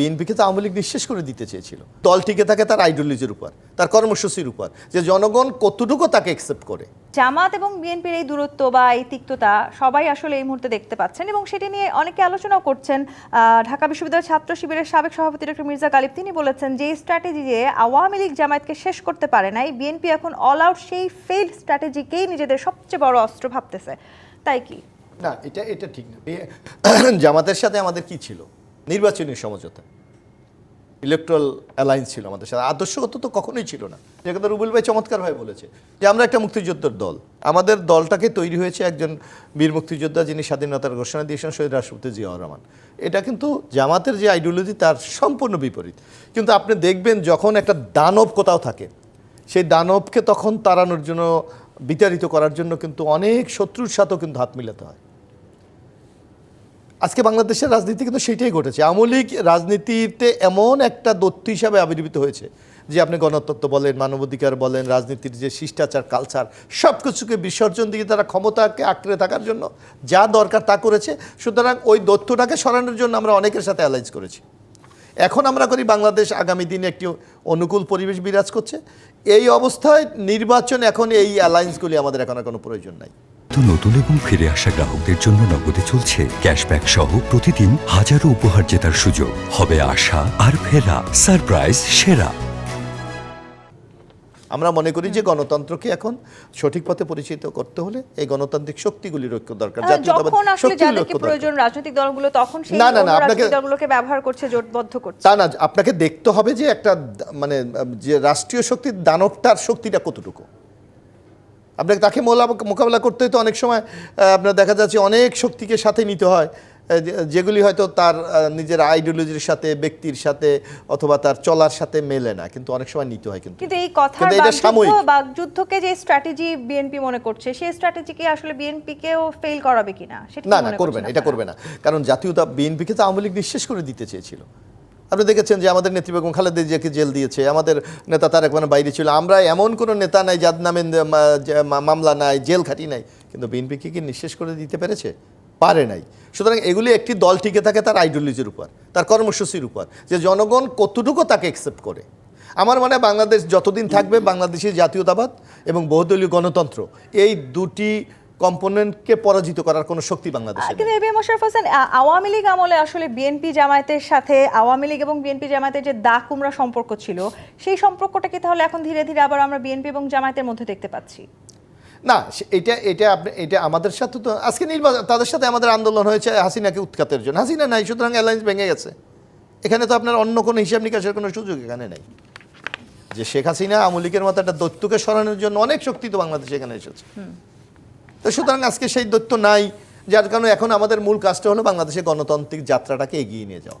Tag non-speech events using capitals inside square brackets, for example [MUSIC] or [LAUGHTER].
বিএনপিকে তো আওয়ামী লীগ নিঃশেষ করে দিতে চেয়েছিল। দল টিকে থাকে তার আইডিওলজির উপর তার কর্মসূচির উপর যে জনগণ কতটুকু তাকে অ্যাকসেপ্ট করে। জামাত এবং বিএনপির এই দূরত্ব বা এই তিক্ততা সবাই আসলে এই মুহূর্তে দেখতে পাচ্ছেন এবং সেটি নিয়ে অনেকে আলোচনাও করছেন। ঢাকা বিশ্ববিদ্যালয়ের ছাত্র শিবিরের সাবেক সভাপতি ডক্টর মির্জা গালিব তিনি বলেছেন যে স্ট্র্যাটেজি যে আওয়ামী লীগ জামায়াতকে শেষ করতে পারে নাই বিএনপি এখন অল আউট সেই ফেইল্ড স্ট্র্যাটেজিকেই নিজেদের সবচেয়ে বড় অস্ত্র ভাবতেছে। তাই কি? না এটা এটা ঠিক না। [COUGHS] জামাতের সাথে আমাদের কি ছিল? নির্বাচনী সমঝোতা। ইলেকট্রাল অ্যালায়েন্স ছিল আমাদের সাথে। আদর্শগত তো কখনোই ছিল না। যে কথা রুবেল ভাই চমৎকারভাবে বলেছে যে, আমরা একটা মুক্তিযোদ্ধার দল। আমাদের দলটাকে তৈরি হয়েছে একজন বীর মুক্তিযোদ্ধা যিনি স্বাধীনতার ঘোষণা দিয়েছেন, শহীদ রাষ্ট্রপতি জিয়াউর রহমান। এটা কিন্তু জামাতের যে আইডিওলজি তার সম্পূর্ণ বিপরীত। কিন্তু আপনি দেখবেন যখন একটা দানব কোথাও থাকে, সেই দানবকে তখন তাড়ানোর জন্য, বিতাড়িত করার জন্য কিন্তু অনেক শত্রুর সাথেও কিন্তু হাত মিলাতে হয়। আজকে বাংলাদেশের রাজনীতি কিন্তু সেটাই ঘটেছে। আওয়ামী লীগ রাজনীতিতে এমন একটা দত্ত হিসাবে আবির্ভূত হয়েছে যে আপনি গণতত্ত্ব বলেন, মানবাধিকার বলেন, রাজনীতির যে শিষ্টাচার কালচার সব কিছুকে বিসর্জন দিয়ে তারা ক্ষমতাকে আঁকড়ে থাকার জন্য যা দরকার তা করেছে। সুতরাং ওই দত্তটাকে সরানোর জন্য আমরা অনেকের সাথে অ্যালাইজ করেছি। এখন আমরা করি বাংলাদেশ আগামী দিনে একটি অনুকূল পরিবেশ বিরাজ করছে। এই অবস্থায় নির্বাচন এখন এই অ্যালায়েন্সগুলি আমাদের এখন আর কোনো প্রয়োজন নাই। নতুন এবং ফিরে আসা গ্রাহকদের জন্য নগদে চলছে ক্যাশব্যাক সহ প্রতিদিন হাজারো উপহার জেতার সুযোগ। হবে আশা আর ফেরা। সারপ্রাইজ সেরা। আমরা মনে করি যে গণতন্ত্রকে এখন সঠিক পথে পরিচিত করতে হলে এই গণতান্ত্রিক শক্তিগুলির ঐক্য দরকার। যখন আসলে যাদেরকে প্রয়োজন রাজনৈতিক দলগুলো তখন সেই না, না, না, আপনাকে- দলগুলোকে ব্যবহার করছে জোটবদ্ধ করছে। তা না আপনাকে দেখতে হবে যে একটা মানে যে রাষ্ট্রীয় শক্তির দানবটার শক্তিটা কতটুকু। আপনাকে তাকে মোলা- মোকাবেলা করতে তো অনেক সময় আপনার দেখা যাচ্ছে অনেক শক্তিকে সাথে নিতে হয় যেগুলি হয়তো তার নিজের আইডিওলজির সাথে ব্যক্তির সাথে অথবা তার চলার সাথে মেলে না কিন্তু অনেক সময় নিতে হয় কিন্তু। কিন্তু এই বাগযুদ্ধ সাময়িক। বাগযুদ্ধকে যে স্ট্র্যাটেজি বিএনপি মনে করছে সেই স্ট্র্যাটেজি স্ট্র্যাটেজিকে আসলে বিএনপিকেও ফেল করাবে কিনা? সেটা না না মনে করবে না এটা করবে না। কারণ জাতীয়তা বিএনপিকে তো আওয়ামী লীগ নিঃশেষ করে দিতে চেয়েছিল। আপনি দেখেছেন যে আমাদের নেত্রী বেগম খালেদা জিয়াকে জেল দিয়েছে, আমাদের নেতা তার একবার বাইরে ছিল। আমরা এমন কোনো নেতা নাই, যার নামে মামলা নাই, জেল খাটি নাই। কিন্তু বিএনপিকে কি নিঃশেষ করে দিতে পেরেছে? পারে নাই। সুতরাং এগুলি একটি দল টিকে থাকে তার আইডিওলজির উপর, তার কর্মসূচির উপর, যে জনগণ কতটুকু তাকে অ্যাকসেপ্ট করে। আমার মনে বাংলাদেশ যতদিন থাকবে বাংলাদেশের জাতীয়তাবাদ এবং বহুদলীয় গণতন্ত্র, এই দুটি কম্পোনেন্টকে পরাজিত করার কোনো শক্তি বাংলাদেশে। কিন্তু এবি মোশারফ হোসেন আওয়ামী লীগ আমলে আসলে বিএনপি জামায়াতের সাথে আওয়ামী লীগ এবং বিএনপি জামায়াতের যে দা কুমড়া সম্পর্ক ছিল সেই সম্পর্কটা কি তাহলে এখন ধীরে ধীরে আবার আমরা বিএনপি এবং জামায়াতের মধ্যে দেখতে পাচ্ছি? না এটা এটা আপনি এটা আমাদের সাথে তো আজকে নির্বাচন তাদের সাথে আমাদের আন্দোলন হয়েছে হাসিনাকে উৎখাতের জন্য। হাসিনা নাই সুতরাং অ্যালায়েন্স ভেঙে গেছে। এখানে তো আপনার অন্য কোনো হিসাব নিকাশের কোনো সুযোগ এখানে নেই। যে শেখ হাসিনা আওয়ামী লীগের মতো একটা দৈত্যকে সরানোর জন্য অনেক শক্তি তো বাংলাদেশে এখানে এসেছে। তো সুতরাং আজকে সেই দৈত্য নাই, যার কারণে এখন আমাদের মূল কাজটা হলো বাংলাদেশের গণতান্ত্রিক যাত্রাটাকে এগিয়ে নিয়ে যাওয়া।